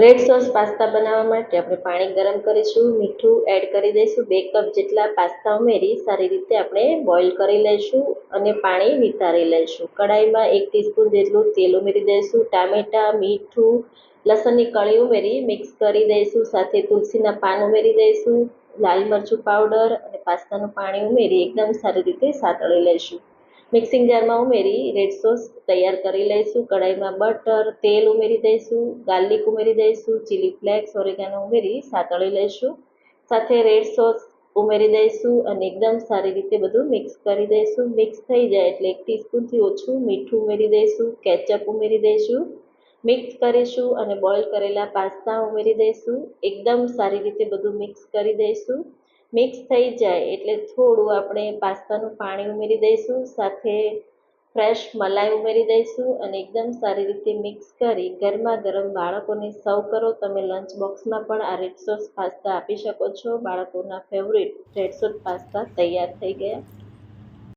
Red sauce pasta બનાવવા માટે આપણે પાણી ગરમ કરીશું, મીઠું એડ કરી દઈશું. બે કપ જેટલા પાસ્તા ઉમેરી સારી રીતે આપણે બોઇલ કરી લઈશું અને પાણી નિતારી લઈશું. કઢાઈમાં એક ટીસ્પૂન જેટલું તેલ ઉમેરી દઈશું, ટામેટાં, મીઠું, લસણની કળી ઉમેરી મિક્સ કરી દઈશું. સાથે તુલસીના પાન ઉમેરી દઈશું, લાલ મરચું પાવડર અને પાસ્તાનું પાણી ઉમેરી એકદમ સારી રીતે સાતળી લઈશું. મિક્સિંગ જારમાં ઉમેરી રેડ સોસ તૈયાર કરી લઈશું, કઢાઈમાં બટર તેલ ઉમેરી દઈશું ગાર્લિક ઉમેરી દઈશું ચીલી ફ્લેક્સ ઓરેગાનો ઉમેરી સાતળી લઈશું. સાથે રેડ સોસ ઉમેરી દઈશું અને એકદમ સારી રીતે બધું મિક્સ કરી દઈશું. મિક્સ થઈ જાય એટલે એક ટીસ્પૂનથી ઓછું મીઠું ઉમેરી દઈશું કેચઅપ ઉમેરી દઈશું. મિક્સ કરીશું અને બોઇલ કરેલા પાસ્તા ઉમેરી દઈશું. એકદમ સારી રીતે બધું મિક્સ કરી દઈશું. મિક્સ થઈ જાય એટલે થોડું આપણે પાસ્તાનું પાણી ઉમેરી દઈશું, સાથે ફ્રેશ મલાઈ ઉમેરી દઈશું અને એકદમ સારી રીતે મિક્સ કરી ગરમા ગરમ બાળકોને સર્વ કરો. તમે લંચ બોક્સમાં પણ આ રેડ સોસ પાસ્તા આપી શકો છો. બાળકોના ફેવરિટ રેડ સોસ પાસ્તા તૈયાર થઈ ગયા.